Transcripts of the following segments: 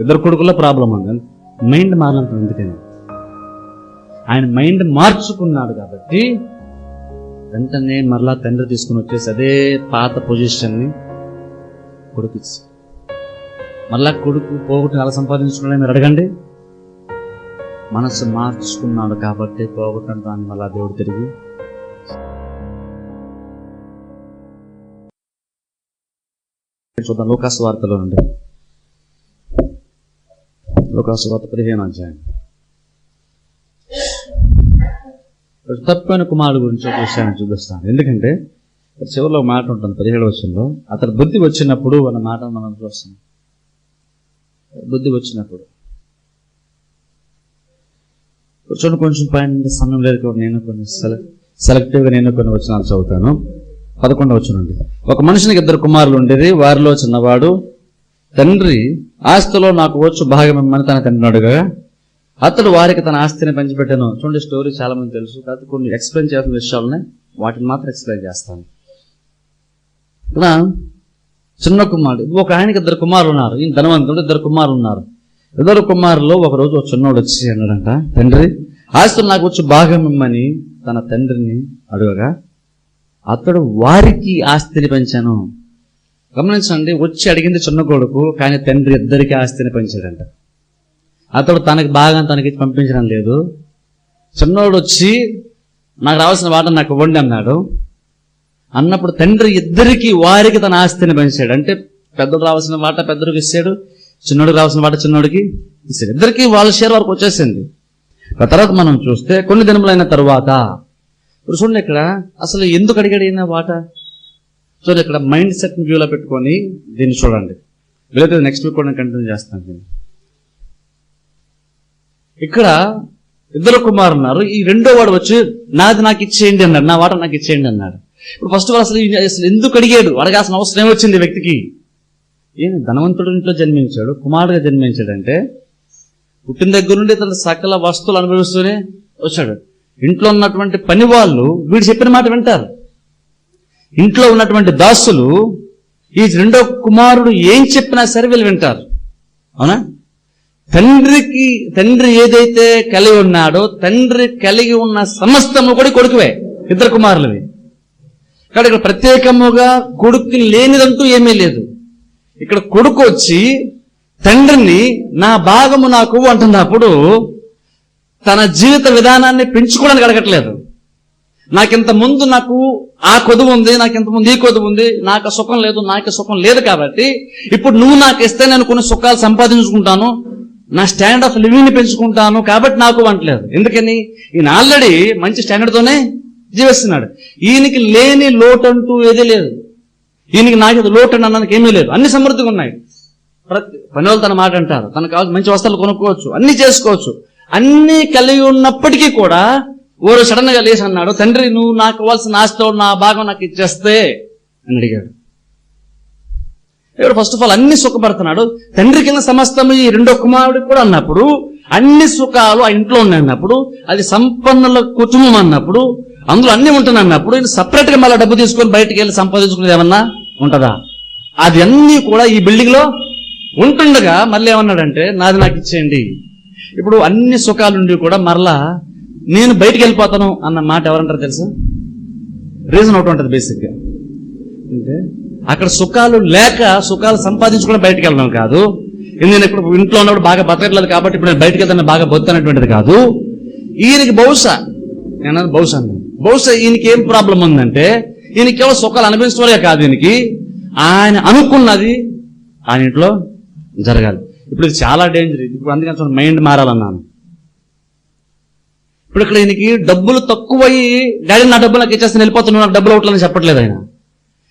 ఇద్దరు కొడుకుల్లో ప్రాబ్లం ఉంది. మైండ్ మారినంత ఎందుకని? ఆయన మైండ్ మార్చుకున్నాడు కాబట్టి వెంటనే మరలా తండ్రి తీసుకుని వచ్చేసి అదే పాత పొజిషన్ని కొడుకు ఇచ్చి మళ్ళా కొడుకు పోగొట్టు ఎలా సంపాదించుకున్నాడో మీరు అడగండి. మనసు మార్చుకున్నాడు కాబట్టి పోగొట్టడం దాన్ని మళ్ళా దేవుడు తిరిగి చూద్దాం. లోకాసు వార్తలో ఉండే లోకాసువార్త పదిహేను అధ్యాయం. తప్పైన కుమారుడు గురించి ఒక విషయాన్ని చూపిస్తాను. ఎందుకంటే చివరిలో ఒక మాట ఉంటుంది పదిహేడు వచ్చంలో అతని బుద్ధి వచ్చినప్పుడు వాళ్ళ మాట మనం చూస్తాం బుద్ధి వచ్చినప్పుడు. కూర్చొని కొంచెం పైన సమయం లేదు కాబట్టి నేను కొన్ని సెలెక్ట్ సెలెక్టివ్గా నేను కొన్ని వచనాలు చదువుతాను. పదకొండు వచ్చినండి ఒక మనిషినికి ఇద్దరు కుమారులు ఉండేది. వారిలో చిన్నవాడు తండ్రి ఆస్తిలో నాకు వచ్చు భాగం ఇమ్మని తన తండ్రిని అడుగగా అతడు వారికి తన ఆస్తిని పంచిపెట్టాను. చూడండి స్టోరీ చాలా మంది తెలుసు. కాకపోతే కొన్ని ఎక్స్ప్లెయిన్ చేసిన విషయాలని వాటిని మాత్రం ఎక్స్ప్లెయిన్ చేస్తాను. ఇక్కడ చిన్న కుమారుడు ఒక ఆయనకి ఇద్దరు కుమారులు ఉన్నారు. ఈయన ధనవంతుడు ఇద్దరు కుమారులు ఉన్నారు. ఇద్దరు కుమారుల్లో ఒక రోజు ఒక చిన్నోడు వచ్చి అన్నాడంట తండ్రి ఆస్తులు నాకు వచ్చి భాగం ఇమ్మని తన తండ్రిని అడగగా అతడు వారికి ఆస్తిని పెంచాను. గమనించండి వచ్చి అడిగింది చిన్న కొడుకు కానీ తండ్రి ఇద్దరికి ఆస్తిని పెంచాడంట. అతడు తనకి బాగా తనకి పంపించడం లేదు. చిన్నోడు వచ్చి నాకు రావాల్సిన వాట నాకు ఇవ్వండి అన్నాడు. అన్నప్పుడు తండ్రి ఇద్దరికి వారికి తన ఆస్తిని పెంచాడు. అంటే పెద్దడు రావాల్సిన వాట పెద్దడికి ఇచ్చాడు చిన్నోడికి రావాల్సిన వాట చిన్నోడికి ఇచ్చాడు. ఇద్దరికి వాళ్ళ షేర్ వరకు వచ్చేసింది. ఆ తర్వాత మనం చూస్తే కొన్ని దినములైన తర్వాత ఇప్పుడు చూడండి ఇక్కడ అసలు ఎందుకు అడిగాడు ఈయన వాట? సో ఇక్కడ మైండ్ సెట్ వ్యూలో పెట్టుకొని దీన్ని చూడండి. వీలైతే నెక్స్ట్ వీక్ కూడా కంటిన్యూ చేస్తాను దీన్ని. ఇక్కడ ఇద్దరు కుమారు ఉన్నారు. ఈ రెండో వాడు వచ్చి నాది నాకు ఇచ్చేయండి అన్నాడు. నా వాట నాకు ఇచ్చేయండి అన్నాడు. ఇప్పుడు ఫస్ట్ వాడు అసలు అసలు ఎందుకు అడిగాడు? అడగాల్సిన అవసరం ఏమొచ్చింది వ్యక్తికి? ఏం ధనవంతుడు ఇంట్లో జన్మించాడు కుమారుడుగా జన్మించాడంటే పుట్టిన దగ్గర నుండి తన సకల వస్తువులు అనుభవిస్తూనే వచ్చాడు. ఇంట్లో ఉన్నటువంటి పని వాళ్ళు వీడు చెప్పిన మాట వింటారు. ఇంట్లో ఉన్నటువంటి దాసులు ఈ రెండో కుమారుడు ఏం చెప్పినా సరే వీళ్ళు వింటారు. అవునా? తండ్రికి తండ్రి ఏదైతే కలిగి ఉన్నాడో తండ్రి కలిగి ఉన్న సమస్తము కూడా కొడుకువే ఇద్దరు కుమారులవి. కాబట్టి ఇక్కడ ప్రత్యేకముగా కొడుకు లేనిదంటూ ఏమీ లేదు. ఇక్కడ కొడుకు వచ్చి తండ్రిని నా భాగము నాకు అంటున్నప్పుడు తన జీవిత విధానాన్ని పెంచుకోవడానికి అడగట్లేదు. నాకింత ముందు నాకు ఆ కొదువు ఉంది నాకింత ముందు ఈ కొదువు ఉంది నాకు సుఖం లేదు నాకు సుఖం లేదు కాబట్టి ఇప్పుడు నువ్వు నాకు ఇస్తే నేను కొన్ని సుఖాలు సంపాదించుకుంటాను నా స్టాండర్డ్ ఆఫ్ లివింగ్ని పెంచుకుంటాను కాబట్టి నాకు వంటలేదు ఎందుకని? ఈయన ఆల్రెడీ మంచి స్టాండర్డ్తోనే జీవిస్తున్నాడు. ఈయనకి లేని లోటు అంటూ ఏదీ లేదు. ఈయనకి నాకు లోటు అని అన్నదానికి ఏమీ లేదు. అన్ని సమృద్ధిగా ఉన్నాయి. ప్రతి పని వాళ్ళు తన మాట అంటారు. తనకు కావాల్సిన మంచి వస్తువులు కొనుక్కోవచ్చు అన్ని చేసుకోవచ్చు. అన్ని కలిగి ఉన్నప్పటికీ కూడా ఓరు సడన్గా లేచి అన్నాడు తండ్రి నువ్వు నాకు ఇవ్వాల్సిన ఆస్తితో నా భాగం నాకు ఇచ్చేస్తే? అని అడిగాడు. ఫస్ట్ ఆఫ్ ఆల్ అన్ని సుఖపడుతున్నాడు. తండ్రి కింద సమస్తము ఈ రెండో కుమారుడికి కూడా అన్నప్పుడు అన్ని సుఖాలు ఆ ఇంట్లో ఉన్నాయి అన్నప్పుడు అది సంపన్నుల కుటుంబం అన్నప్పుడు అందులో అన్ని ఉంటుంది అన్నప్పుడు ఇది సపరేట్గా మళ్ళీ డబ్బు తీసుకొని బయటకు వెళ్ళి సంపాదించుకునేది ఏమన్నా ఉంటుందా? అది అన్ని కూడా ఈ బిల్డింగ్లో ఉంటుండగా మళ్ళీ ఏమన్నాడంటే నాది నాకు ఇచ్చేయండి. ఇప్పుడు అన్ని సుఖాలుండి కూడా మరలా నేను బయటికి వెళ్ళిపోతాను అన్న మాట ఎవరంటారు తెలుసా? రీజన్ ఒకటి ఉంటుంది బేసిక్గా అంటే అక్కడ సుఖాలు లేక సుఖాలు సంపాదించుకుని బయటికి వెళ్ళడం కాదు. నేను ఇప్పుడు ఇంట్లో ఉన్నప్పుడు బాగా బతకట్లేదు కాబట్టి ఇప్పుడు నేను బయటికి వెళ్తాను బాగా బతుకుతున్నటువంటిది కాదు. ఈయనకి బహుశా నేను బహుశా బహుశా ఈయనకి ఏం ప్రాబ్లం ఉందంటే ఈయనకి ఎవరు సుఖాలు అనిపించడమే కాదు ఈయనకి. ఆయన అనుకున్నది ఆయన ఇంట్లో జరగాలి. ఇప్పుడు ఇది చాలా డేంజర్ ఇప్పుడు అందుకని చూడండి మైండ్ మారాలన్నాను. ఇప్పుడు ఇక్కడ ఈయనకి డబ్బులు తక్కువయ్యి డాడీ నా డబ్బులు నాకు ఇచ్చేస్తే వెళ్ళిపోతున్నాను నాకు డబ్బులు అవట్లేదని చెప్పట్లేదు ఆయన.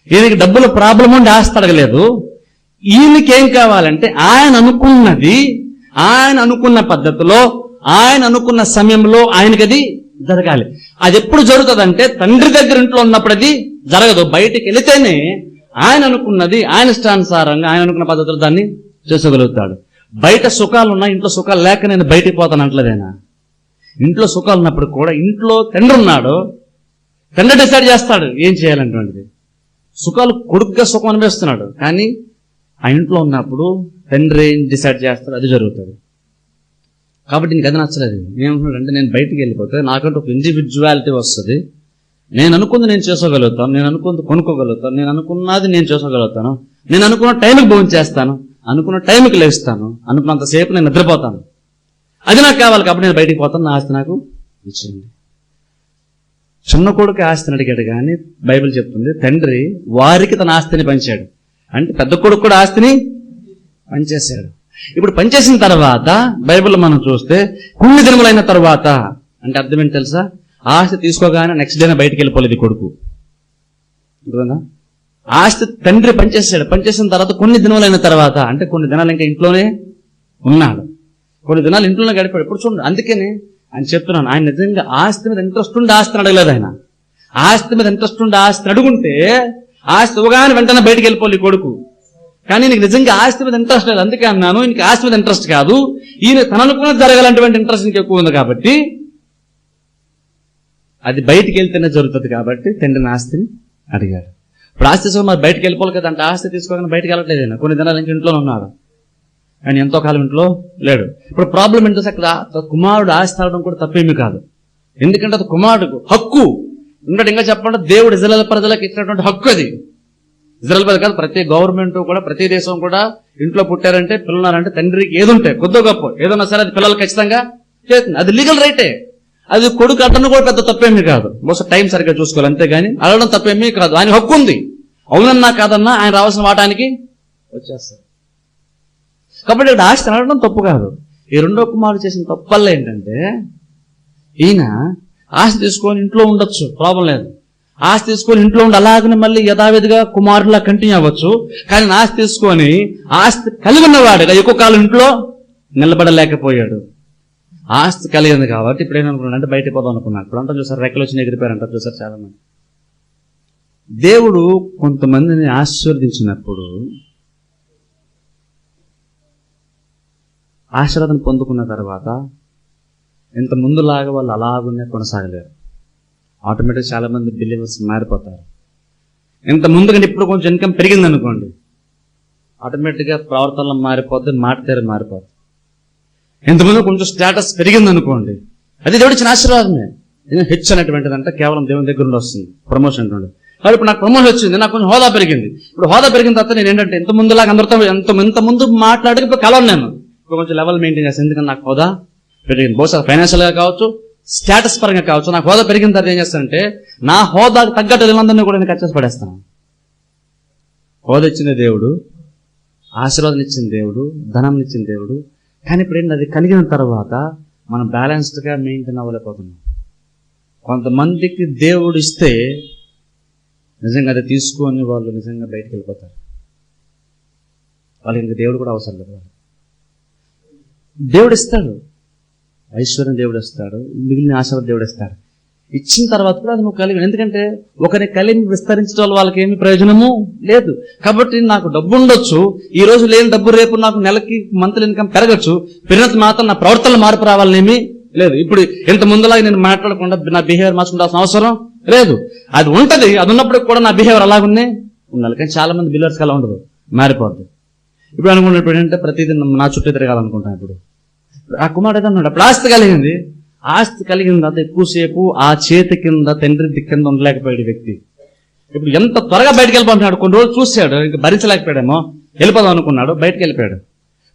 ఈయనకి డబ్బులు ప్రాబ్లం ఉండి ఆస్తి అడగలేదు. ఈయనకేం కావాలంటే ఆయన అనుకున్నది ఆయన అనుకున్న పద్ధతిలో ఆయన అనుకున్న సమయంలో ఆయనకి అది జరగాలి. అది ఎప్పుడు జరుగుతుందంటే తండ్రి దగ్గర ఇంట్లో ఉన్నప్పుడు అది జరగదు. బయటికి వెళితేనే ఆయన అనుకున్నది ఆయన ఇష్టానుసారంగా ఆయన అనుకున్న పద్ధతిలో దాన్ని చేసుకోగలుగుతాడు. బయట సుఖాలు ఉన్నాయి ఇంట్లో సుఖాలు లేక నేను బయటికి పోతాను అంటలేదేనా ఇంట్లో సుఖాలు ఉన్నప్పుడు కూడా ఇంట్లో తండ్రి ఉన్నాడు తండ్రి డిసైడ్ చేస్తాడు ఏం చేయాలన్నటువంటిది సుఖాలు కొడుకుగా సుఖం అనిపిస్తున్నాడు కానీ ఆ ఇంట్లో ఉన్నప్పుడు తండ్రి ఏం డిసైడ్ చేస్తాడు అది జరుగుతుంది. కాబట్టి నీకు అది నచ్చలేదు. అంటే నేను బయటికి వెళ్ళిపోతే నాకంటూ ఒక ఇండివిజువాలిటీ వస్తుంది. నేను అనుకుంది నేను చేసుకోగలుగుతాను నేను అనుకుంది కొనుక్కోగలుగుతాను నేను అనుకున్నది నేను చేసుకోగలుగుతాను నేను అనుకున్న టైంకి భోజనం చేస్తాను అనుకున్న టైంకి లేస్తాను అనుకున్నంతసేపు నేను నిద్రపోతాను. అది నాకు కావాలి కాబట్టి నేను బయటికి పోతాను. నా ఆస్తి నాకు ఇచ్చింది. చిన్న కొడుకు ఆస్తిని అడిగాడు కానీ బైబిల్ చెప్తుంది తండ్రి వారికి తన ఆస్తిని పంచాడు. అంటే పెద్ద కొడుకు కూడా ఆస్తిని పనిచేశాడు ఇప్పుడు పనిచేసిన తర్వాత బైబిల్ మనం చూస్తే కొన్ని దినములైన తర్వాత అంటే అర్థం ఏంటి తెలుసా? ఆస్తి తీసుకోగానే నెక్స్ట్ డేనే బయటికి వెళ్ళిపోలేదు కొడుకు. ఆస్తి తండ్రి పనిచేసాడు పనిచేసిన తర్వాత కొన్ని దినములైన తర్వాత అంటే కొన్ని దినాలు ఇంకా ఇంట్లోనే ఉన్నాడు. కొన్ని దినాలు ఇంట్లోనే గడిపాడు. ఇప్పుడు చూడండి. అందుకనే ఆయన చెప్తున్నాను ఆయన నిజంగా ఆస్తి మీద ఇంట్రెస్ట్ ఉండి ఆస్తిని అడగలేదు ఆయన. ఆస్తి మీద ఇంట్రెస్ట్ ఉండి ఆస్తిని అడుగుంటే ఆస్తి ఇవ్వగానే వెంటనే బయటికి వెళ్ళిపోవాలి కొడుకు. కానీ నీకు నిజంగా ఆస్తి మీద ఇంట్రెస్ట్ లేదు. అందుకే అన్నాను ఇంక ఆస్తి మీద ఇంట్రెస్ట్ కాదు. ఈయన తన జరగాలంటువంటి ఇంట్రెస్ట్ ఇంకా ఎక్కువ ఉంది కాబట్టి అది బయటికి వెళ్తేనే జరుగుతుంది కాబట్టి తండ్రిని ఆస్తిని అడిగాడు. ఇప్పుడు ఆస్తి తీసుకొని మరి బయటకు వెళ్ళిపోవాలి కదా అంటే ఆస్తి తీసుకోగానే బయటకు వెళ్ళట్లేదు కొన్ని దినాలు ఇంక ఇంట్లోనే ఉన్నాడు. ఆయన ఎంతో కాలం ఇంట్లో లేడు. ఇప్పుడు ప్రాబ్లం ఏంటో అక్కడ కుమారుడు ఆస్తి కూడా తప్పేమీ కాదు. ఎందుకంటే అది కుమారుడు హక్కు. ఇంకా ఇంకా చెప్పండి దేవుడు ఇజ్రాయల్ ప్రజలకు ఇచ్చినటువంటి హక్కు అది. ఇజ్రాయల్ ప్రజలు కాదు ప్రతి గవర్నమెంట్ కూడా ప్రతి దేశం కూడా ఇంట్లో పుట్టారంటే పిల్లలారంటే తండ్రికి ఏదుంటే కొద్దో గొప్ప. ఏదన్నా సరే అది పిల్లలు ఖచ్చితంగా చేస్తుంది. అది లీగల్ రైటే అది కొడుకు అడ్డను కూడా పెద్ద తప్పేమీ కాదు. బహుశా టైం సరిగ్గా చూసుకోవాలి అంతేగాని అడగడం తప్పేమీ కాదు. ఆయన హక్కు ఉంది. అవునన్నా కాదన్నా ఆయన రావాల్సిన వాటానికి వచ్చేస్తారు కాబట్టి ఇక్కడ ఆస్తి తినడం తప్పు కాదు. ఈ రెండో కుమారుడు చేసిన తప్పల్ల ఏంటంటే ఈయన ఆస్తి తీసుకొని ఇంట్లో ఉండొచ్చు ప్రాబ్లం లేదు. ఆస్తి తీసుకొని ఇంట్లో ఉండి అలాగనే మళ్ళీ యథావిధిగా కుమారులా కంటిన్యూ అవ్వచ్చు. కానీ ఆస్తి తీసుకొని ఆస్తి కలిగి ఉన్నవాడుగా ఎక్కువ కాలం ఇంట్లో నిలబడలేకపోయాడు. ఆస్తి కలిగింది కాబట్టి ఇప్పుడు ఏమనుకున్నాడు అంటే బయటకు పోదాం అనుకున్నాడు. ఇప్పుడు అంతా చూసారు రెక్కలు వచ్చి ఎగిరిపోయారంట చూసారు చాలా మంది దేవుడు కొంతమందిని ఆశీర్వదించినప్పుడు ఆశీర్వాదం పొందుకున్న తర్వాత ఇంత ముందులాగా వాళ్ళు అలాగునే కొనసాగలేరు. ఆటోమేటిక్ చాలామంది బిలీవర్స్ మారిపోతారు. ఇంత ముందుకంటే ఇప్పుడు కొంచెం ఇన్కమ్ పెరిగింది అనుకోండి ఆటోమేటిక్గా ప్రవర్తనలు మారిపోద్ది మాట తీరు మారిపోద్ది. ఇంతకుముందు కొంచెం స్టేటస్ పెరిగింది అనుకోండి అది దేవుడు ఇచ్చిన ఆశీర్వాదమే. ఇది హెచ్ అనేటువంటిది అంటే కేవలం దేవుని దగ్గర నుండి వస్తుంది ప్రమోషన్ అంటుండే. కాబట్టి ఇప్పుడు నాకు ప్రమోషన్ వచ్చింది నాకు కొంచెం హోదా పెరిగింది. ఇప్పుడు హోదా పెరిగిన తర్వాత నేను ఏంటంటే ఇంత ముందులాగా అందరితో ఎంత ఇంత ముందు మాట్లాడక ఇప్పుడు కలవను నేను. కొంచెం లెవెల్ మెయింటైన్ చేస్తాను ఎందుకంటే నాకు హోదా పెరిగింది. బహుశా ఫైనాన్షియల్గా కావచ్చు స్టేటస్ పరంగా కావచ్చు నాకు హోదా పెరిగిన తర్వాత ఏం చేస్తానంటే నా హోదాకు తగ్గట్టు వీళ్ళందరినీ కూడా నేను ఖర్చు పడేస్తాను హోదా ఇచ్చిన దేవుడు ఆశీర్వాదం ఇచ్చిన దేవుడు ధనం ఇచ్చిన దేవుడు. కానీ ఇప్పుడు ఏంటి అది కలిగిన తర్వాత మనం బ్యాలెన్స్డ్గా మెయింటైన్ అవ్వలేకపోతున్నాం. కొంతమందికి దేవుడు ఇస్తే నిజంగా అది తీసుకొని వాళ్ళు నిజంగా బయటకు వెళ్ళిపోతారు. వాళ్ళకి ఇంకా దేవుడు కూడా అవసరం లేదు. దేవుడు ఇస్తాడు ఐశ్వర్యం దేవుడు ఇస్తాడు మిగిలిన ఆశీర్వాదం దేవుడు ఇస్తాడు ఇచ్చిన తర్వాత కూడా అది నువ్వు కలిగి ఎందుకంటే ఒకరి కలిమి విస్తరించడం వల్ల వాళ్ళకి ఏమి ప్రయోజనము లేదు. కాబట్టి నాకు డబ్బు ఉండొచ్చు. ఈ రోజు లేని డబ్బు రేపు నాకు నెలకి మంత్లీ ఇన్కమ్ పెరగచ్చు. పెరిగినంత మాత్రం నా ప్రవర్తనలు మార్పు రావాలనేమి లేదు. ఇప్పుడు ఇంత ముందులాగా నేను మాట్లాడకుండా నా బిహేవియర్ మార్చుకుంటాల్సిన అవసరం లేదు. అది ఉంటది. అది ఉన్నప్పుడు కూడా నా బిహేవియర్ అలాగున్నే ఉండాలి. కానీ చాలా మంది బిల్లర్స్ అలా ఉండదు. మారిపోద్ది. ఇప్పుడు అనుకున్నప్పుడు ఏంటంటే ప్రతిదీ నా చుట్టూ తిరగాలనుకుంటాను ఇప్పుడు. ఆ కుమారుడు అన్నాడు అప్పుడు ఆస్తి కలిగింది. ఆస్తి కలిగిన తర్వాత ఎక్కువసేపు ఆ చేతి కింద తండ్రి దిక్కు కింద ఉండలేకపోయాడు వ్యక్తి. ఇప్పుడు ఎంత త్వరగా బయటకు వెళ్ళిపోతున్నాడు. కొన్ని రోజులు చూశాడు. ఇంకా భరించలేకపోయాడేమో. వెళ్ళిపోదాం అనుకున్నాడు. బయటకు వెళ్ళిపోయాడు.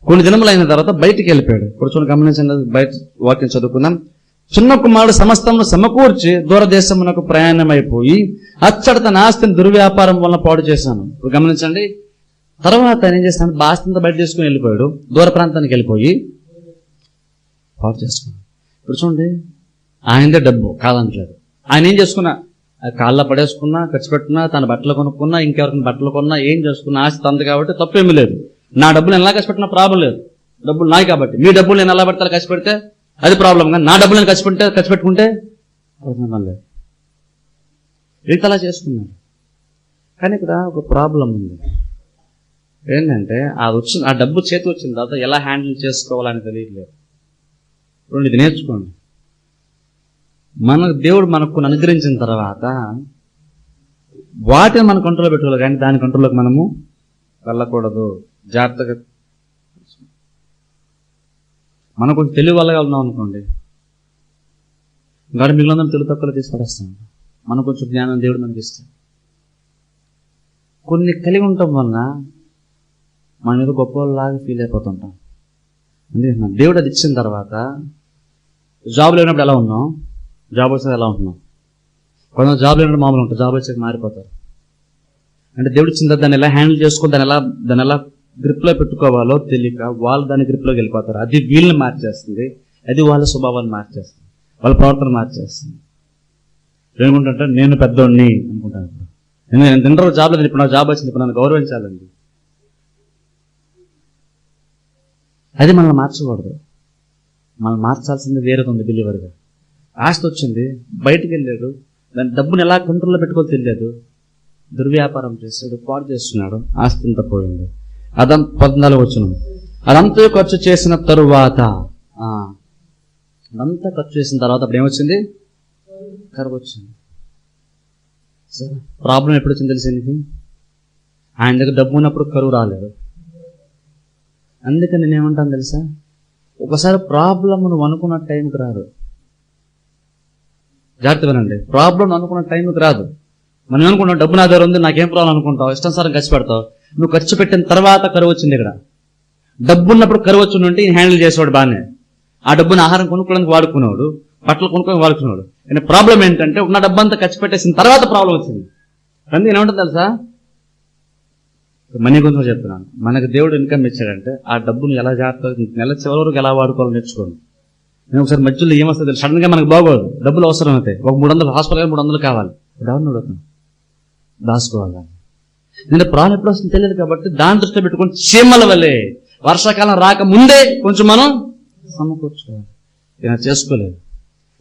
కొన్ని దినములు అయిన తర్వాత బయటికి వెళ్ళిపోయాడు. ఇప్పుడు చూడండి గమనించండి. బయట వాక్యం చదువుకుందాం. చిన్న కుమారుడు సమస్తమును సమకూర్చి దూరదేశమునకు ప్రయాణమైపోయి అచ్చడి తన ఆస్తిని దుర్వ్యాపారం వల్ల పాడు చేశాను. ఇప్పుడు గమనించండి. తర్వాత ఏం చేస్తాను బాస్తంతా బయట చేసుకుని వెళ్ళిపోయాడు. దూర ప్రాంతానికి వెళ్ళిపోయి పాటు చేసుకున్నాడు. ఇప్పుడు చూడండి ఆయనదే డబ్బు కాదనట్లేదు ఆయన ఏం చేసుకున్నా? ఆ కాళ్ళ పడేసుకున్నా ఖర్చు పెట్టుకున్నా తన బట్టలు కొనుక్కున్నా ఇంకెవరికైనా బట్టలు కొన్నా ఏం చేసుకున్నా ఆస్తి తంది కాబట్టి తప్పేమీ లేదు. నా డబ్బులు ఎలా ఖర్చు పెట్టినా ప్రాబ్లం లేదు. డబ్బులు నాయి కాబట్టి. మీ డబ్బులు నేను ఎలా పెడతాను ఖర్చు పెడితే? అది ప్రాబ్లం కానీ నా డబ్బులు నేను ఖర్చు పెడితే ఖర్చు పెట్టుకుంటే లేదు. వీళ్ళు అలా చేసుకున్నాను కానీ ఇక్కడ ఒక ప్రాబ్లం ఉంది. ఏంటంటే ఆ వచ్చిన ఆ డబ్బు చేతి వచ్చిన తర్వాత ఎలా హ్యాండిల్ చేసుకోవాలని తెలియట్లేదు. రెండు ఇది నేర్చుకోండి. మన దేవుడు మనకు కొన్ని అనుగ్రహించిన తర్వాత వాటిని మన కంట్రోల్లో పెట్టుకోవాలి కానీ దాని కంట్రోల్లోకి మనము వెళ్ళకూడదు. జాగ్రత్తగా మనం కొంచెం తెలివి వల్లగా ఉన్నాం అనుకోండి. గాడి మిగిలిన తెలుగు తక్కువ తీసి పడేస్తాం మనం కొంచెం జ్ఞానం దేవుడు మనకి ఇస్తాం కొన్ని కలిగి ఉండటం వలన మన మీద గొప్పలాగా ఫీల్ అయిపోతుంటాం. అందుకే దేవుడు అది ఇచ్చిన తర్వాత జాబ్ లేనప్పుడు ఎలా ఉన్నాం? జాబ్ వచ్చేది ఎలా ఉంటున్నాం? కొంత జాబ్ లేనప్పుడు మామూలు ఉంటాం జాబ్ వచ్చాక మారిపోతారు. అంటే దేవుడు ఇచ్చిన తర్వాత దాన్ని ఎలా హ్యాండిల్ చేసుకుని దాన్ని ఎలా దాన్ని ఎలా గ్రిప్లో పెట్టుకోవాలో తెలియక వాళ్ళు దాని గ్రిప్లోకి వెళ్ళిపోతారు. అది వీళ్ళని మార్చేస్తుంది. అది వాళ్ళ స్వభావాన్ని మార్చేస్తుంది. వాళ్ళ ప్రవర్తన మార్చేస్తుంది. ఏమనుకుంటుంటే నేను పెద్దోడిని అనుకుంటాను. ఇప్పుడు నేను నేను తింటారు జాబ్ లేదు ఇప్పుడు నా జాబ్ వచ్చింది. ఇప్పుడు నన్ను గౌరవించాలండి. అది మనల్ని మార్చకూడదు. మనం మార్చాల్సింది వేరేది ఉంది బిలీవర్గా ఆస్తి వచ్చింది బయటికి వెళ్ళాడు దాని డబ్బుని ఎలా కంట్రోల్లో పెట్టుకో తెలియదు. దుర్వ్యాపారం చేస్తాడు పాడు చేస్తున్నాడు ఆస్తి అంతా పోయింది. అదం పద్నాలుగు వచ్చిన అదంతా ఖర్చు చేసిన తరువాత అదంతా ఖర్చు చేసిన తర్వాత అప్పుడు ఏమొచ్చింది? కరువు వచ్చింది ప్రాబ్లం ఎప్పుడు వచ్చింది తెలిసింది ఆయన దగ్గర డబ్బు ఉన్నప్పుడు కరువు రాలేదు. అందుకని నేను ఏమంటాను తెలుసా? ఒకసారి ప్రాబ్లం నువ్వు అనుకున్న టైంకి రాదు. జాగ్రత్త వినండి. ప్రాబ్లం అనుకున్న టైంకి రాదు. మనం అనుకుంటాం డబ్బు నా దగ్గర ఉంది నాకేం ప్రాబ్లం అనుకుంటావు ఇష్టానుసారం ఖర్చు పెడతావు. నువ్వు ఖర్చు పెట్టిన తర్వాత కరువు వచ్చింది ఇక్కడ. డబ్బు ఉన్నప్పుడు కరువు వచ్చి ఉంటే హ్యాండిల్ చేసేవాడు బాగానే. ఆ డబ్బును ఆహారం కొనుక్కోవడానికి వాడుకునేవాడు బట్టలు కొనుక్కోవడానికి వాడుకునేవాడు. కానీ ప్రాబ్లం ఏంటంటే ఉన్న డబ్బు అంతా ఖర్చు పెట్టేసిన తర్వాత ప్రాబ్లం వచ్చింది. అందుకే ఏమంటుంది తెలుసా? మనీ గురించి చెప్తున్నాను. మనకు దేవుడు ఇన్కమ్ ఇచ్చాడంటే ఆ డబ్బును ఎలా జాగ్రత్త నెల చివరి వరకు ఎలా వాడుకోవాలో నేర్చుకోండి. నేను ఒకసారి మధ్యలో ఏమొస్తుంది సడన్గా మనకు బాగోదు. డబ్బులు అవసరం అవుతాయి ఒక మూడు వందలు హాస్పిటల్ మూడు వందలు కావాలి. ఎవరిని అడుగుతాను దాచుకోవాలి నేను ప్రాణం ఎప్పుడు వస్తుంది తెలియదు కాబట్టి దాని దృష్టిలో పెట్టుకొని చీమల వల్లే వర్షాకాలం రాక ముందే కొంచెం మనం సమకూర్చుకోవాలి. ఇలా చేసుకోలేదు.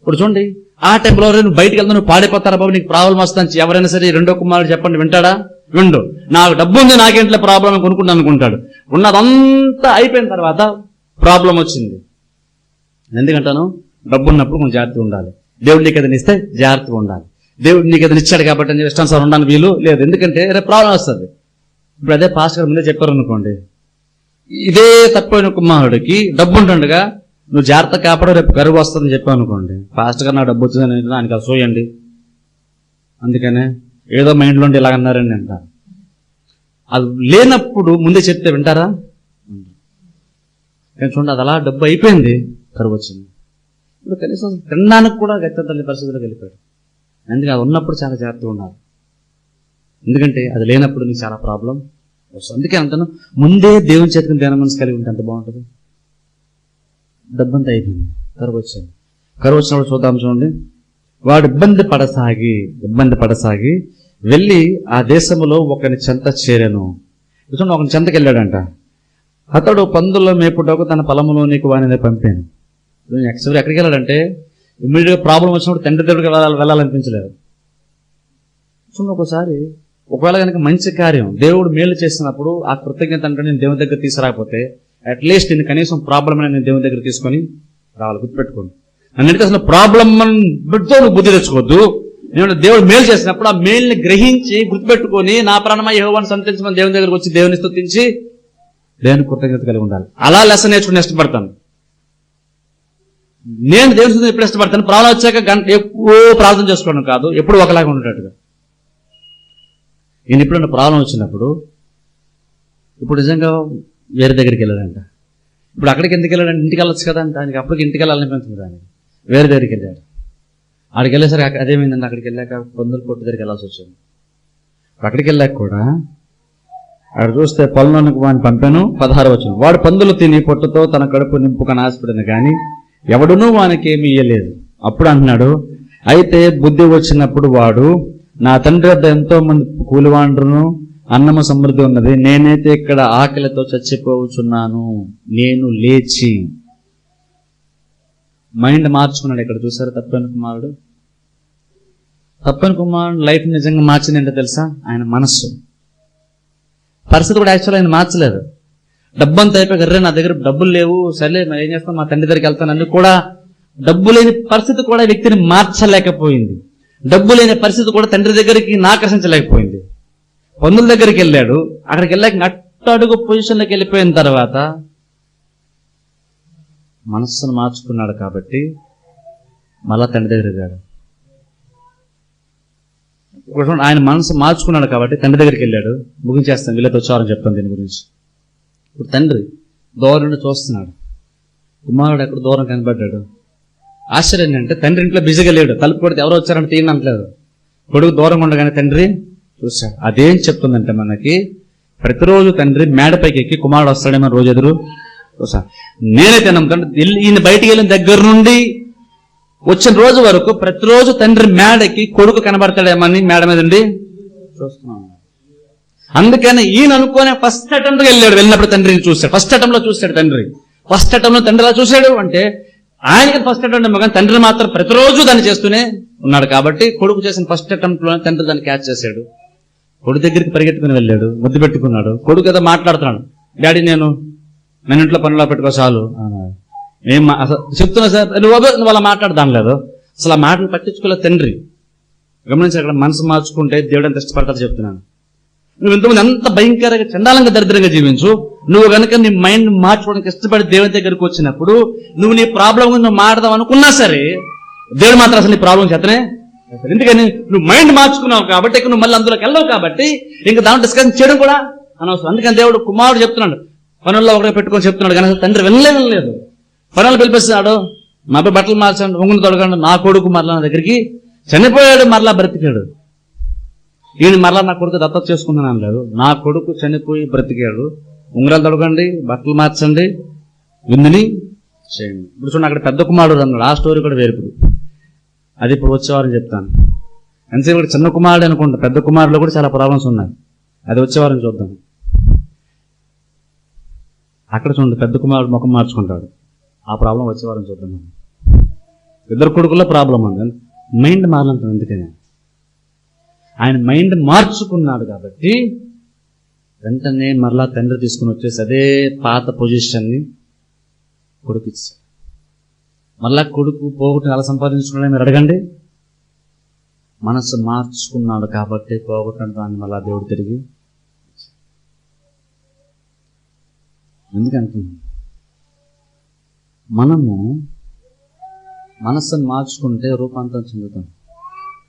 ఇప్పుడు చూడండి ఆ టైంలో నువ్వు బయటకు వెళ్తా నువ్వు బాబు? నీకు ప్రాబ్లం వస్తుంది? ఎవరైనా సరే రెండో కుమారుడు చెప్పండి వింటాడా? విండు. నాకు డబ్బు ఉంది నాకేంట్లో ప్రాబ్లం కొనుక్కుంటాను అనుకుంటాడు. ఉన్నదంతా అయిపోయిన తర్వాత ప్రాబ్లం వచ్చింది. ఎందుకంటాను? డబ్బు ఉన్నప్పుడు కొంచెం జాగ్రత్తగా ఉండాలి. దేవుడు నీకు ఏదైనా ఇస్తే జాగ్రత్తగా ఉండాలి. దేవుడు నీకు ఏదైనా ఇచ్చాడు కాబట్టి నేను ఇష్టానుసారం ఉండడానికి వీలు లేదు. ఎందుకంటే రేపు ప్రాబ్లం వస్తుంది. ఇప్పుడు అదే పాస్టర్ ముందే చెప్పారు అనుకోండి ఇదే తప్పైన కుమారుడికి డబ్బు ఉంటుండగా నువ్వు జాగ్రత్త కాపాడు రేపు కరువు వస్తుందని చెప్పావు అనుకోండి. ఫాస్ట్గా నా డబ్బు వచ్చిందని దానికి అసూయండి అందుకనే ఏదో మైండ్లో ఉండి ఇలాగన్నారండి అంట. అది లేనప్పుడు ముందే చెప్తే వింటారా? నేను చూడండి అది అలా డబ్బు అయిపోయింది కరువు వచ్చింది. ఇప్పుడు కనీసం తినడానికి కూడా గత్యంతరం పరిస్థితులకు వెళ్ళిపోయాడు. అందుకే అది ఉన్నప్పుడు చాలా జాగ్రత్తగా ఉండాలి. ఎందుకంటే అది లేనప్పుడు నీకు చాలా ప్రాబ్లం వస్తుంది. అందుకే అంటాను ముందే దేవుని చేతికి ధ్యాన మనసు కలిగి ఉంటే ఎంత బాగుంటుంది. డబ్బంతా అయిపోయింది. కరువు వచ్చింది కరువు వచ్చినప్పుడు చూద్దాం చూడండి. వాడు ఇబ్బంది పడసాగి ఇబ్బంది పడసాగి వెళ్ళి ఆ దేశంలో ఒకని చెంత చేరాను. చూడండి ఒకని చెంతకి వెళ్ళాడంట. అతడు పందుల్లో మేపుటకు తన పొలంలోనికి వాడిని పంపాను. యాక్చువల్లీ ఎక్కడికి వెళ్ళాడంటే ఇమ్మీడియట్గా ప్రాబ్లం వచ్చినప్పుడు తండ్రి దగ్గరికి వెళ్ళాలి వెళ్ళాలనిపించలేదు. చూడండి ఒకసారి ఒకవేళ కనుక మంచి కార్యం దేవుడు మేలు చేసినప్పుడు ఆ కృతజ్ఞత అంటే నేను దేవుని దగ్గర తీసుకురాకపోతే అట్లీస్ట్ నేను కనీసం ప్రాబ్లం నేను దేవుని దగ్గర తీసుకొని రావాలి. గుర్తుపెట్టుకోండి. అన్నిటికీ అసలు ప్రాబ్లం బిడ్డతో నువ్వు బుద్ధి తెచ్చుకోవద్దు. నేను దేవుడు మేలు చేసినప్పుడు ఆ మేల్ని గ్రహించి గుర్తుపెట్టుకొని నా ప్రాణమా సంతరించి సంతరించమని దేవుని దగ్గరకు వచ్చి దేవుని స్థుతించి దేవుని కృతజ్ఞత కలిగి ఉండాలి. అలా లెసన్ నేర్చుకుని ఇష్టపడతాను. నేను దేవుని స్తుతిని ఎప్పుడు ఇష్టపడతాను? ప్రాబ్లం వచ్చాక గంట ఎక్కువ ప్రార్థన చేసుకోవడం కాదు. ఎప్పుడు ఒకలాగా ఉండేటట్టుగా. నేను ఎప్పుడైనా ప్రాబ్లం వచ్చినప్పుడు ఇప్పుడు నిజంగా వేరే దగ్గరికి వెళ్ళాడంట. ఇప్పుడు అక్కడికి ఎందుకు వెళ్ళాడంటే ఇంటికి వెళ్ళొచ్చు కదా అంటే ఆయనకి అప్పటికి ఇంటికి వెళ్ళాలనిపించింది దానికి వేరే దగ్గరికి వెళ్ళాడు. అక్కడికి వెళ్ళేసరికి అదేమైందండి అక్కడికి వెళ్ళాక పందులు కొట్టు దగ్గరికి వెళ్ళాల్సి వచ్చింది. అక్కడికి వెళ్ళాక కూడా అక్కడ చూస్తే పనులను వాడిని పంపాను పదహారు వచ్చింది. వాడు పందులు తిని పొట్టుతో తన కడుపు నింపుకొని ఆశపడింది కానీ ఎవడునూ వానికి ఏమి ఇయ్యలేదు. అప్పుడు అంటున్నాడు అయితే బుద్ధి వచ్చినప్పుడు వాడు నా తండ్రి వద్ద ఎంతో మంది కూలివాండ్రును అన్నము సమృద్ధి ఉన్నది. నేనైతే ఇక్కడ ఆకలితో చచ్చిపోవచ్చున్నాను నేను లేచి మైండ్ మార్చుకున్నాడు ఇక్కడ. చూసారు తప్పని కుమారుడు? తప్పని కుమారుడు లైఫ్ నిజంగా మార్చింది ఏంటో తెలుసా? ఆయన మనస్సు. పరిస్థితి కూడా యాక్చువల్ ఆయన మార్చలేదు. డబ్బంతా అయిపోయి అర్రే నా దగ్గర డబ్బులు లేవు. సర్లే నేను ఏం చేస్తాను మా తండ్రి దగ్గరికి వెళ్తాను. కూడా డబ్బు లేని పరిస్థితి కూడా వ్యక్తిని మార్చలేకపోయింది. డబ్బు లేని పరిస్థితి కూడా తండ్రి దగ్గరికి ఆకర్షించలేకపోయింది పందుల దగ్గరికి వెళ్ళాడు. అక్కడికి వెళ్ళాక అట్టడుగు పొజిషన్లోకి వెళ్ళిపోయిన తర్వాత మనస్సును మార్చుకున్నాడు కాబట్టి మళ్ళా తండ్రి దగ్గర వెళ్ళాడు. ఆయన మనసు మార్చుకున్నాడు కాబట్టి తండ్రి దగ్గరికి వెళ్ళాడు. ముగించేస్తాను వీళ్ళతో వచ్చారని చెప్తాను దీని గురించి. ఇప్పుడు తండ్రి దూరం నుండి చూస్తున్నాడు. కుమారుడు ఎక్కడ దూరం కనబడ్డాడు? ఆశ్చర్యం ఏంటంటే తండ్రి ఇంట్లో బిజీగా లేడు. తలుపు కొడితే ఎవరు వచ్చారంటే తీయనట్లేదు. కొడుకు దూరంగా ఉండగానే తండ్రి చూశాడు అదేం చెప్తుందంటే మనకి ప్రతిరోజు తండ్రి మేడపైకి ఎక్కి కుమారుడు వస్తాడేమో రోజు ఎదురు చూసా నేనైతే నమ్ముతాను ఈయన బయటికి వెళ్ళిన దగ్గర నుండి వచ్చిన రోజు వరకు ప్రతిరోజు తండ్రి మేడకి కొడుకు కనబడతాడేమని మేడ మీద ఉండి చూస్తున్నాను. అందుకని ఈయన అనుకోనే ఫస్ట్ అటెంప్ట్ వెళ్ళాడు. వెళ్ళినప్పుడు తండ్రిని చూశాడు. ఫస్ట్ అటెంప్ట్లో చూశాడు తండ్రి. ఫస్ట్ అటెంప్ట్లో తండ్రి ఎలా చూశాడు అంటే ఆయనకి ఫస్ట్ అటెంప్ట్ కానీ తండ్రి మాత్రం ప్రతిరోజు దాన్ని చేస్తూనే ఉన్నాడు కాబట్టి కొడుకు చేసిన ఫస్ట్ అటెంప్ట్లోనే తండ్రి దాన్ని క్యాచ్ చేశాడు. కొడుకు దగ్గరికి పరిగెత్తుకుని వెళ్ళాడు ముద్దు పెట్టుకున్నాడు. కొడుకు ఏదో మాట్లాడుతున్నాడు. డాడీ నేను నేను ఇంట్లో పనులో పెట్టుకో చాలు. అన్నాడు. ఏం అసలు చెప్తున్నా సార్ నువ్వు నువ్వు అలా మాట్లాడదాం లేదు. అసలు ఆ మాటలు పట్టించుకోలేదు తండ్రి. గమనించి అక్కడ మనసు మార్చుకుంటే దేవుడు ఎంత ఇష్టపడతాడు చెప్తున్నాను. నువ్వు ఇంతకుముందు ఎంత భయంకరంగా చండాలంగా దరిద్రంగా జీవించు. నువ్వు కనుక నీ మైండ్ మార్చుకోవడానికి ఇష్టపడి దేవుని దగ్గరికి వచ్చినప్పుడు నువ్వు నీ ప్రాబ్లం గురించి నువ్వు మాట్లాడదాం అనుకున్నా సరే దేవుడు మాత్రం అసలు నీ ప్రాబ్లం చేతనే ఎందుకని? నువ్వు మైండ్ మార్చుకున్నావు కాబట్టి ఇక నువ్వు మళ్ళీ అందులోకి వెళ్ళవు కాబట్టి ఇంకా దాని డిస్కషన్ చేయడం కూడా అనవసరం. అందుకని దేవుడు కుమారుడు చెప్తున్నాడు. పనుల్లో ఒకటే పెట్టుకొని చెప్తున్నాడు. కానీ అసలు తండ్రి వినలే వినలేదు పనులు పిలిపిస్తున్నాడు. మా అబ్బాయి బట్టలు మార్చండి ఉంగులు తొడగండి. నా కొడుకు మరలా నా దగ్గరికి చనిపోయాడు మరలా బ్రతికాడు. ఈయన మరలా నా కొడుకు దత్తత చేసుకుందని లేదు నా కొడుకు చనిపోయి బ్రతికాడు. ఉంగరాలు తొడగండి బట్టలు మార్చండి విందుని చేయండి. ఇప్పుడు చూడండి అక్కడ పెద్ద కుమారుడు అన్నాడు ఆ స్టోరీ కూడా వేరుపుడు. అది ఇప్పుడు వచ్చేవారని చెప్తాను. ఎంతసేపు ఇక్కడ చిన్న కుమారుడు అనుకుంటా పెద్ద కుమారులో కూడా చాలా ప్రాబ్లమ్స్ ఉన్నాయి. అది వచ్చేవారని చూద్దాం. అక్కడ చూడండి పెద్ద కుమారుడు ముఖం మార్చుకుంటాడు. ఆ ప్రాబ్లం వచ్చేవారని చూద్దాం. ఇద్దరు కొడుకుల్లో ప్రాబ్లం ఉంది. మైండ్ మారలంటాం ఎందుకనే? ఆయన మైండ్ మార్చుకున్నాడు కాబట్టి వెంటనే మరలా తండ్రి తీసుకుని వచ్చేసి అదే పాత పొజిషన్ని కొడుకు ఇచ్చాడు మళ్ళా కొడుకు పోగొట్టు అలా సంపాదించుకున్నాడని మీరు అడగండి. మనసు మార్చుకున్నాడు కాబట్టి పోగొట్టిన దాన్ని మళ్ళా దేవుడు తిరిగి. ఎందుకంటున్నాను మనము మనస్సును మార్చుకుంటే రూపాంతరం చెందుతాం.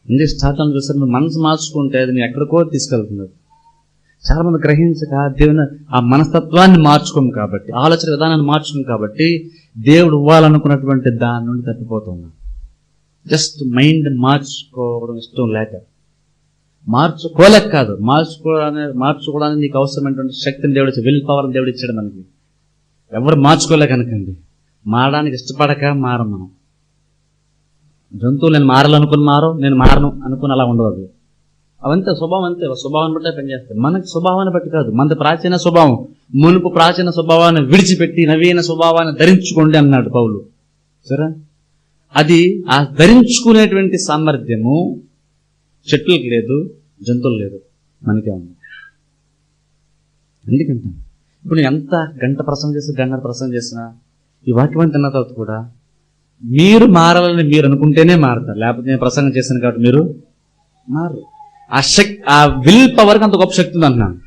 ఎందుకు స్టార్ట్ అని చూస్తే మనసు మార్చుకుంటే అది నేను ఎక్కడికో తీసుకెళ్తుంది. చాలా మంది గ్రహించక దేవుని ఆ మనస్తత్వాన్ని మార్చుకోము కాబట్టి ఆలోచన విధానాన్ని మార్చుకోము కాబట్టి దేవుడు ఇవ్వాలనుకున్నటువంటి దాని నుండి తప్పిపోతున్నా. జస్ట్ మైండ్ మార్చుకోవడం ఇష్టం లేక. మార్చుకోలేక కాదు. మార్చుకోవడానికి మార్చుకోవడానికి నీకు అవసరమైనటువంటి శక్తిని దేవుడు విల్ పవర్ దేవుడు ఇచ్చాడు మనకి. ఎవరు మార్చుకోలేక అనుకండి. మారడానికి ఇష్టపడక మారం మనం. జంతువులు నేను మారాలనుకుని మారో నేను మారను అనుకుని అలా ఉండదు అవంతా స్వభావం అంతే స్వభావాన్ని బట్టే పనిచేస్తాయి. మనకి స్వభావాన్ని బట్టి కాదు మనది ప్రాచీన స్వభావం. మునుపు ప్రాచీన స్వభావాన్ని విడిచిపెట్టి నవీన స్వభావాన్ని ధరించుకోండి అన్నాడు పౌలు. సరే? అది ఆ ధరించుకునేటువంటి సామర్థ్యము చెట్లకు లేదు జంతువులు లేదు మనకే ఉంది. ఎందుకంటే ఇప్పుడు ఎంత గంట ప్రసంగం చేసి గంట ప్రసంగం చేసినా ఈ వాక్యం తిన్న తర్వాత కూడా మీరు మారాలని మీరు అనుకుంటేనే మారతారు. లేకపోతే నేను ప్రసంగం చేశాను కాబట్టి మీరు మారు ఆ శక్తి ఆ విల్ పవర్కి అంత గొప్ప శక్తి ఉంది అంటున్నాను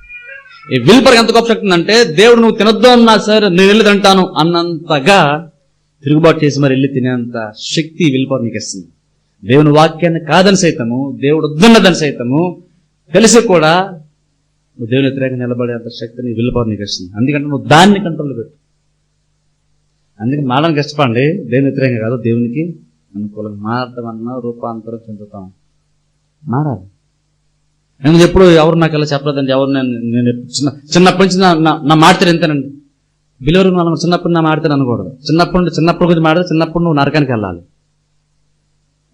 ఈ విల్ పవర్కి ఎంత గొప్ప శక్తి ఉందంటే దేవుడు నువ్వు తినొద్దు అన్నా సరే నేను వెళ్ళి తింటాను అన్నంతగా తిరుగుబాటు చేసి మరి వెళ్ళి తినేంత శక్తి విల్ పవర్ నీకు ఇస్తుంది దేవుని వాక్యాన్ని కాదని సైతము దేవుడు వద్దన్నదని సైతము తెలిసి కూడా నువ్వు దేవుని వ్యతిరేకంగా నిలబడేంత శక్తిని విల్ పవర్ నీకు ఇస్తుంది అందుకంటే నువ్వు దాన్ని కంట్రోల్ పెట్టు. అందుకే మాడడానికి ఇష్టపడండి దేవుని వ్యతిరేకంగా కాదు దేవునికి అనుకూలంగా మారడం అన్న రూపాంతరం చెందుతాం. మారాలి. నేను ఎప్పుడు ఎవరు నాకు ఇలా చెప్పలేదండి. ఎవరు నేను నేను చిన్న చిన్నప్పటి నుంచి నా- నా- నా ఎంతేనండి బిలోరు మనం చిన్నప్పుడు నా మాడితే అనకూడదు చిన్నప్పటి నుండి చిన్నప్పుడు గురించి మాడితే చిన్నప్పుడు నువ్వు నరకానికి వెళ్ళాలి.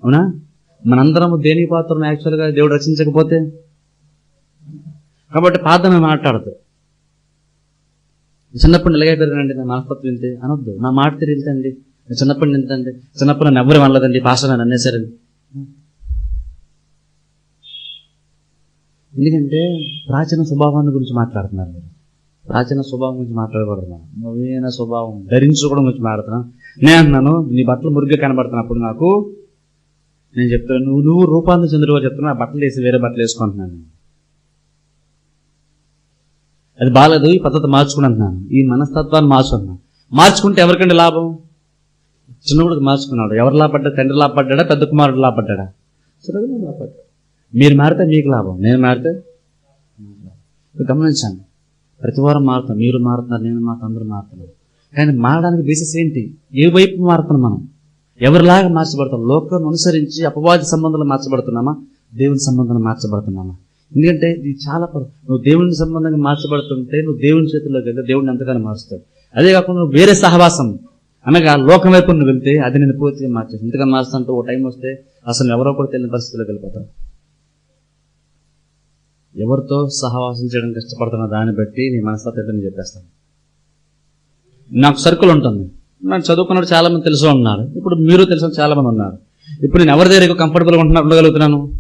అవునా? మనందరం దేని పాత్రను యాక్చువల్గా దేవుడు రచించకపోతే కాబట్టి పాదమే మాట్లాడదు. చిన్నప్పుడు ఇలాగే పెరిగినండి నా మనస్తత్వం ఇంతే అనొద్దు. నా మాట తిరిగితే అండి చిన్నప్పటి ఇంతండి చిన్నప్పుడు నన్ను ఎవరు అనలేదండి పాస్టర్ నన్ను అనేసారండి ఎందుకంటే ప్రాచీన స్వభావాన్ని గురించి మాట్లాడుతున్నారు మీరు. ప్రాచీన స్వభావం గురించి మాట్లాడకూడదు మనం. నవీన స్వభావం ధరించుకోవడం గురించి మాట్లాడుతున్నాను నేను అంటున్నాను నీ బట్టలు మురిగ్గా కనబడుతున్నప్పుడు నాకు నేను చెప్తాను నువ్వు నువ్వు రూపాంతరం చంద్రుగా చెప్తున్నా బట్టలు వేసి వేరే బట్టలు వేసుకుంటున్నాను అది బాగాలేదు ఈ పద్ధతి మార్చుకుంటున్నాను ఈ మనస్తత్వాన్ని మార్చుకున్నాను మార్చుకుంటే ఎవరికండి లాభం? చిన్నప్పుడు మార్చుకున్నాడు. ఎవరు లాభపడ్డా తండ్రి లాభపడ్డా పెద్ద కుమారుడు లాభపడ్డా చిన్నప్పుడు లాభపడ్డా మీరు మారితే మీకు లాభం. నేను మారితే గమనించండి. ప్రతి వారం మారుతాం. మీరు మారుతున్నారు నేను మాత్రం అందరూ మారుతున్నారు. కానీ మారడానికి బేసిస్ ఏంటి? ఏ వైపు మారుతున్నాం మనం? ఎవరిలాగా మార్చబడతాం? లోకం అనుసరించి అపవాది సంబంధాలు మార్చబడుతున్నామా? దేవుని సంబంధాలు మార్చబడుతున్నామా? ఎందుకంటే ఇది చాలా నువ్వు దేవుని సంబంధంగా మార్చబడుతుంటే నువ్వు దేవుని చేతిలో కదా దేవుడిని ఎంతగానో మారుస్తాడు అదే కాకుండా నువ్వు వేరే సహవాసం. అనగా లోకం వైపు నువ్వు వెళ్తే అది నేను పూర్తిగా మార్చేసి ఇంతగా మార్చుతుంటే ఓ టైం వస్తే అసలు ఎవరో కూడా తెలియని పరిస్థితిలోకి వెళ్ళిపోతావు. ఎవరితో సహవాసం చేయడానికి ఇష్టపడుతున్న దాన్ని బట్టి నీ మనస్తత్వం చెప్పేస్తాను. నాకు సర్కుల్ ఉంటుంది. నన్ను చదువుకున్నాడు చాలా మంది తెలుసు ఉన్నారు ఇప్పుడు మీరు తెలుసు చాలా మంది ఉన్నారు. ఇప్పుడు నేను ఎవరి దగ్గర ఎక్కువ కంఫర్టబుల్గా ఉంటున్నా ఉండగలుగుతున్నాను?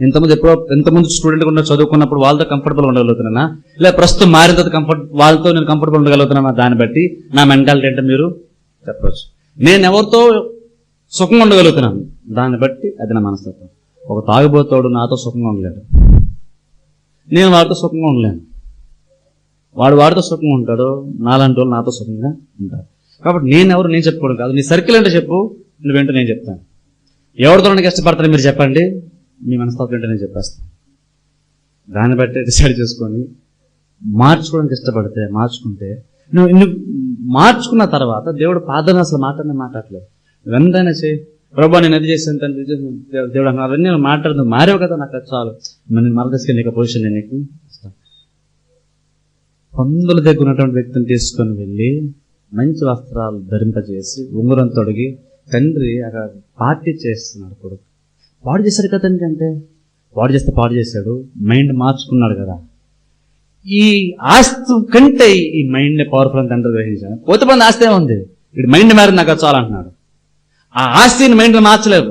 ఇంతమంది ఎప్పుడో ఎంతమంది స్టూడెంట్ ఉన్న చదువుకున్నప్పుడు వాళ్ళతో కంఫర్టబుల్ ఉండగలుగుతున్నానా? లేదా ప్రస్తుతం మారిన కంఫర్ట్ వాళ్ళతో నేను కంఫర్టబుల్ ఉండగలుగుతున్నానా దాన్ని బట్టి నా మెంటాలిటీ అంటే మీరు చెప్పవచ్చు నేను ఎవరితో సుఖంగా ఉండగలుగుతున్నాను? దాన్ని బట్టి అది నా మనస్తత్వం. ఒక తాగుబోతోడు నాతో సుఖంగా ఉండలేడు. నేను వాడితో సుఖంగా ఉండలేను. వాడు వాడితో సుఖంగా ఉంటాడు నాలాంటి వాళ్ళు నాతో సుఖంగా ఉంటారు. కాబట్టి నేను ఎవరు నేను చెప్పుకోవడం కాదు. నీ సర్కిల్ అంటే చెప్పు నువ్వేంటో నేను చెప్తాను. ఎవరితో నాకు కష్టపడతాను మీరు చెప్పండి మీ మనస్తత్వం ఏంటో నేను చెప్పేస్తాను. దాన్ని బట్టి డిసైడ్ చేసుకొని మార్చుకోవడానికి ఇష్టపడితే మార్చుకుంటే నువ్వు నువ్వు మార్చుకున్న తర్వాత దేవుడు పాదన అసలు మాట్లాడిన మాట్లాడలేదు. వెంటనే చేయి ప్రభా నేను అది చేశాను తను దేవుడు అన్నారు అవన్నీ నువ్వు మాట్లాడదు మారేవు కదా నాకు చాలు. మరి నేను మరదసుకొని నీకు పొజిషన్ నేను నీకు. పందుల దగ్గర ఉన్నటువంటి వ్యక్తిని తీసుకొని వెళ్ళి మంచి వస్త్రాలు ధరింపజేసి ఉంగరం తొడిగి తండ్రి అక్కడ పార్టీ చేస్తున్నాడు కొడుకు. పాడు చేశాడు కదా తండ్రి అంటే? పాడు చేస్తే పాడు చేశాడు మైండ్ మార్చుకున్నాడు కదా. ఈ ఆస్తి కంటే ఈ మైండ్ పవర్ఫుల్ అని తండ్రి గ్రహించాను పోతే మంది ఆస్తి ఉంది ఇటు మైండ్ మారింది నాకు అది చాలు అంటున్నాడు. ఆ ఆస్తిని మైండ్ మార్చలేవు.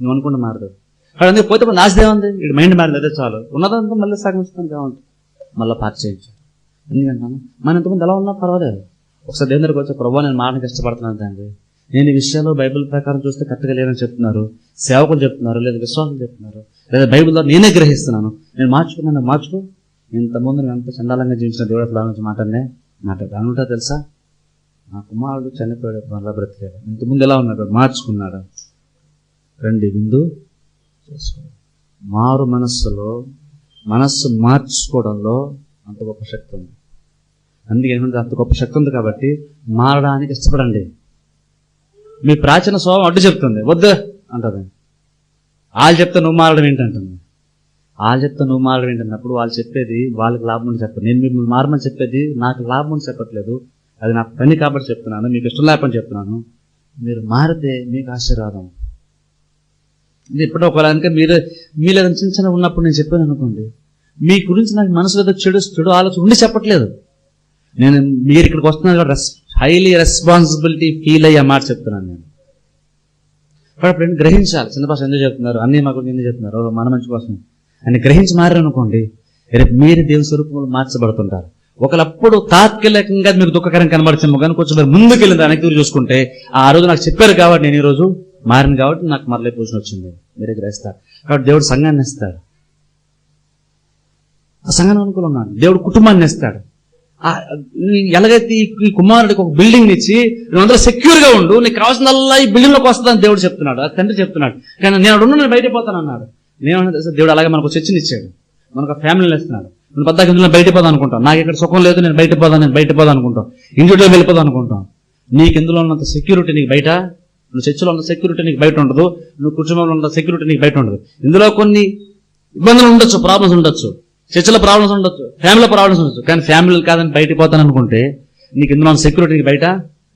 నువ్వు అనుకుంటే మారదు. అక్కడ అందుకే పోతే మంది ఆస్తి ఏముంది? ఇటు మైండ్ మారింది అదే చాలు. ఉన్నదంతా మళ్ళీ సగం ఇస్తాను కావాలి మళ్ళీ పార్ట్ చేయించాలి ఎందుకంటాను మన ఎంతమంది ఎలా ఉన్నా పర్వాలేదు. ఒకసారి దేవుని దగ్గరికి వచ్చి ప్రభావ నేను మాటకి ఇష్టపడుతున్నాను తండ్రి. నేను ఈ విషయాల్లో బైబిల్ ప్రకారం చూస్తే కరెక్ట్గా లేదని చెప్తున్నారు. సేవకులు చెప్తున్నారు లేదా విశ్వాసం చెప్తున్నారు లేదా బైబిల్లో నేనే గ్రహిస్తున్నాను. నేను మార్చుకున్నాను మార్చుకో. ఇంతకుముందు నేను ఎంత చండాలంగా జీవించిన దేవుడు అట్లా నుంచి మాటనే మాట అనుంటా తెలుసా? నా కుమారుడు చనిపోయాడు మళ్ళా బ్రతికాడు. ఇంతకుముందు ఎలా ఉన్నాడు? మార్చుకున్నాడు? రండి విందు. చేసుకోండి మారు మనస్సులో మనస్సు మార్చుకోవడంలో అంత గొప్ప శక్తి ఉంది. అందుకే అంత గొప్ప శక్తి ఉంది కాబట్టి మారడానికి ఇష్టపడండి. మీ ప్రాచీన స్వభావం అడ్డు చెప్తుంది. వద్దు అంటది. వాళ్ళు చెప్తే నువ్వు మారడం ఏంటంటుంది? వాళ్ళు చెప్తే నువ్వు మారడం ఏంటన్నప్పుడు వాళ్ళు చెప్పేది వాళ్ళకి లాభం అని చెప్పదు నేను మిమ్మల్ని మారమని చెప్పేది నాకు లాభం అని చెప్పట్లేదు. అది నా పని కాబట్టి చెప్తున్నాను మీకు ఇష్టం లేకపోతే చెప్తున్నాను. మీరు మారితే మీకు ఆశీర్వాదం. ఇది ఎప్పుడో ఒకలానికే మీరు మీరు ఏదైనా చిన్న చిన్న ఉన్నప్పుడు నేను చెప్పాను అనుకోండి మీ గురించి నాకు మనసులో ఏదో చెడు చెడు ఆలోచన ఉండి చెప్పట్లేదు. నేను మీరు ఇక్కడికి వస్తున్నారు రెస్ హైలీ రెస్పాన్సిబిలిటీ ఫీల్ అయ్యే మాట చెప్తున్నాను నేను. అప్పుడు గ్రహించాలి. చిన్న భాష ఎందుకు చెప్తున్నారు? అన్ని మా గురించి ఎందుకు చెప్తున్నారు? మన మంచి కోసం. అని గ్రహించి మారారనుకోండి రేపు మీరు దేవుని స్వరూపంలో మార్చబడుతుంటారు. ఒకప్పుడు తాత్కాలికంగా మీకు దుఃఖకరం కనబడుతుంది కానీ కొంచెం మీరు దానికి మీరు చూసుకుంటే ఆ రోజు నాకు చెప్పారు కాబట్టి నేను ఈ రోజు మారిన కాబట్టి నాకు మరలే పూజన వచ్చింది. మీరే గ్రహిస్తారు కాబట్టి దేవుడు సంఘాన్ని ఇస్తాడు ఆ సంఘాన్ని అనుకూలం ఉన్నాడు. దేవుడు కుటుంబాన్ని ఇస్తాడు ఎలాగైతే ఈ- కుమారుడికి ఒక బిల్డింగ్ ఇచ్చి నువ్వు అందరూ సెక్యూర్గా ఉండు నీకు కావాల్సిందల్లా ఈ బిల్డింగ్లోకి వస్తుందని దేవుడు చెప్తున్నాడు. ఆ తండ్రి చెప్తున్నాడు. కానీ నేను అక్కడ నేను బయట పోతాను అన్నాడు నేను దేవుడు అలాగే మనకు చర్చని ఇచ్చాడు. మనకు ఫ్యామిలీని ఇస్తున్నాడు నేను పెద్ద ఇందులో బయట పోదాం అనుకుంటాం నాకు ఇక్కడ సుఖం లేదు నేను బయట పోదాం నేను బయట పోదాం అనుకుంటాం ఇంటిలో వెళ్ళిపోదాం అనుకుంటాం. నీకు ఇందులో ఉన్నంత సెక్యూరిటీ నీకు బయట నువ్వు చర్చిలో ఉన్న సెక్యూరిటీ నీకు బయట ఉండదు నువ్వు కుటుంబంలో ఉన్న సెక్యూరిటీ నీకు బయట ఉండదు. ఇందులో కొన్ని ఇబ్బందులు ఉండొచ్చు ప్రాబ్లమ్స్ ఉండొచ్చు. చర్చలో ప్రాబ్లమ్స్ ఉండొచ్చు ఫ్యామిలీలో ప్రాబ్లమ్స్ ఉండొచ్చు. కానీ ఫ్యామిలీ కాదని బయటకు పోతాను అనుకుంటే నీకు ఇందులో ఉన్న సెక్యూరిటీ నీకు బయట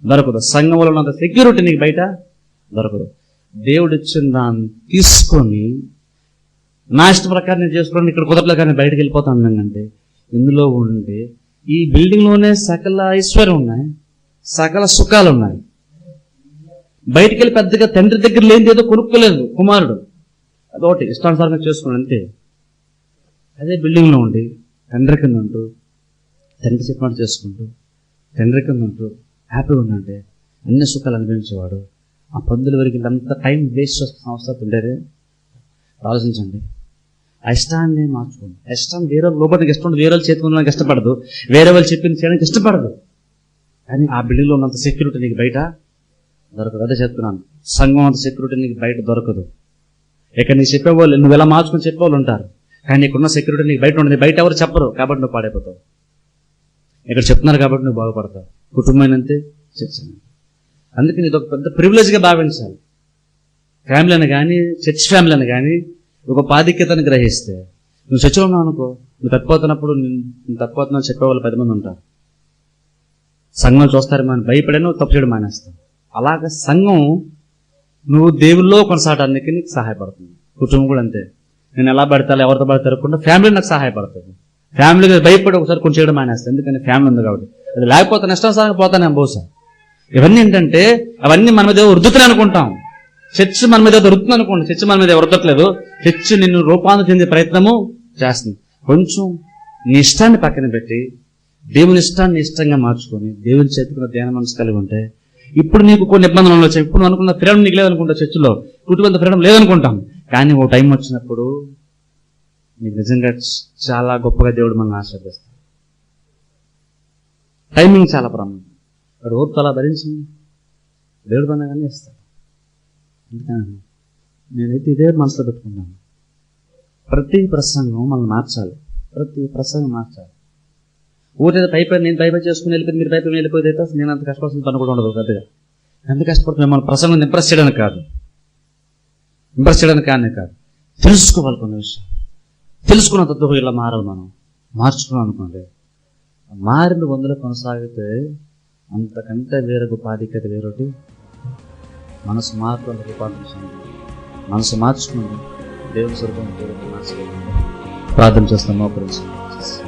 దొరకదు. సంఘంలో ఉన్నంత సెక్యూరిటీ నీకు బయట దొరకదు. దేవుడు ఇచ్చిన దాన్ని తీసుకొని నా ఇష్ట ప్రకారం నేను చేసుకోవడానికి ఇక్కడ కుదరలేదు కానీ బయటకు వెళ్ళిపోతాను అంటే ఇందులో ఉండి ఈ బిల్డింగ్లోనే సకల ఐశ్వర్యం ఉన్నాయి సకల సుఖాలు ఉన్నాయి. బయటికి వెళ్ళి పెద్దగా తండ్రి దగ్గర లేనిది ఏదో కొనుక్కోలేదు కుమారుడు. అదొకటి ఇష్టానుసారంగా చేసుకున్నాడు అంతే. అదే బిల్డింగ్లో ఉండి తండ్రి కింద ఉంటూ తండ్రి చెప్పినట్టు చేసుకుంటూ తండ్రి కింద ఉంటూ హ్యాపీగా ఉండంటే అన్ని సుఖాలు అనుభవించేవాడు. ఆ పందుల వరకు అంత టైం వేస్ట్ చేస్తున్న అవసరం ఉండేది ఆలోచించండి. అష్టాన్ని మార్చుకోండి. అష్టం వేరే లోపలికి ఇష్టం ఉండదు, వేరే వాళ్ళు చేతికి ఇష్టపడదు వేరే వాళ్ళు చెప్పింది చేయడానికి ఇష్టపడదు కానీ ఆ బిల్డింగ్లో ఉన్నంత సెక్యూరిటీ నీకు బయట దొరకదు. అదే చెప్తున్నాను. సంఘం అంత సెక్యూరిటీ నీకు బయట దొరకదు. ఇక నీ చెప్పేవాళ్ళు నువ్వు ఎలా మార్చుకుని చెప్పేవాళ్ళు ఉంటారు. కానీ నీకున్న సెక్యూరిటీ నీకు బయట ఉండదు. బయట ఎవరు చెప్పరు. కాబట్టి నువ్వు పాడైపోతావు. ఇక్కడ చెప్తున్నారు కాబట్టి నువ్వు బాగుపడతావు. కుటుంబం అంతే చర్చ అందుకే నీదొక ఒక పెద్ద ప్రివిలేజ్గా భావించాలి. ఫ్యామిలీ అని కానీ చర్చ్ ఫ్యామిలీని కానీ ఒక పాధిక్యతను గ్రహిస్తే నువ్వు చర్చలో ఉన్నావు అనుకో నువ్వు తప్పిపోతున్నప్పుడు నేను నేను తప్పిపోతున్నా చెప్పేవాళ్ళు పది మంది ఉంటారు. సంఘం చూస్తారు మనం భయపడే నువ్వు తప్పు చేయడం మానేస్తావు. అలాగ సంఘం నువ్వు దేవుల్లో కొనసాగడానికి నీకు సహాయపడుతుంది. కుటుంబం కూడా అంతే. నేను ఎలా పడతాను ఎవరితో పడితే ఫ్యామిలీ నాకు సహాయపడుతుంది. ఫ్యామిలీ భయపడి ఒకసారి కొంచెం చేయడం మానేస్తాను. ఎందుకంటే ఫ్యామిలీ ఉంది కాబట్టి. అది లేకపోతే నష్టం పోతాను బహుశా. ఇవన్నీ ఏంటంటే అవన్నీ మన మీద వృద్ధుతులు అనుకుంటాం చర్చ్ మన మీద దొరుకుతుంది అనుకోండి. చర్చ్ మన మీద వృద్ధట్లేదు చర్చ్ నిన్ను రూపాంతరం చెందే ప్రయత్నము చేస్తుంది. కొంచెం నీ ఇష్టాన్ని పక్కన పెట్టి దేవుని ఇష్టాన్ని ఇష్టంగా మార్చుకొని దేవుని చేతుకున్న ధ్యాన మనసు కలిగి ఉంటే ఇప్పుడు నీకు కొన్ని ఇబ్బందులు వచ్చాయి. ఇప్పుడు అనుకున్న ఫ్రీడమ్ నీకు లేదనుకుంటా చర్చిలో. కుటుంబంతో ఫ్రీడమ్ లేదనుకుంటాం. కానీ ఓ టైం వచ్చినప్పుడు నీకు నిజంగా చాలా గొప్పగా దేవుడు మనల్ని ఆశీర్వదిస్తాడు. టైమింగ్ చాలా ప్రమాదం. వాడు ఓర్పు అలా భరించింది దేవుడు కానీ ఇస్తాడు అందుకని నేనైతే ఇదే మనసులో పెట్టుకున్నాను. ప్రతి ప్రసంగం మనల్ని మార్చాలి. ప్రతి ప్రసంగం మార్చాలి. ఊరితో పైపై నేను పైపై చేసుకుని వెళ్ళిపోయి మీరు పైపై వెళ్ళిపోతే అయితే నేను అంత కష్టపడాల్సిన పని కూడా ఉండదు పెద్దగా ఎంత కష్టపడుతుంది మన ప్రసంగం ఇంప్రెస్ చేయడానికి కాదు. ఇంప్రెస్ చేయడానికి కానీ కాదు. తెలుసుకోవాలి కొన్ని విషయం తెలుసుకున్న తత్వం ఇలా మారాలి మనం. మార్చుకున్నాం అనుకోండి. మారిన వందలు కొనసాగితే అంతకంటే వేరే గొప్ప ఆధిక్యత వేరొకటి మనసు మార్పు రూపాంతరించండి మనసు మార్చుకుని దేవుని స్వరూపం దేవుని ప్రార్థన చేస్తాం మోకరించండి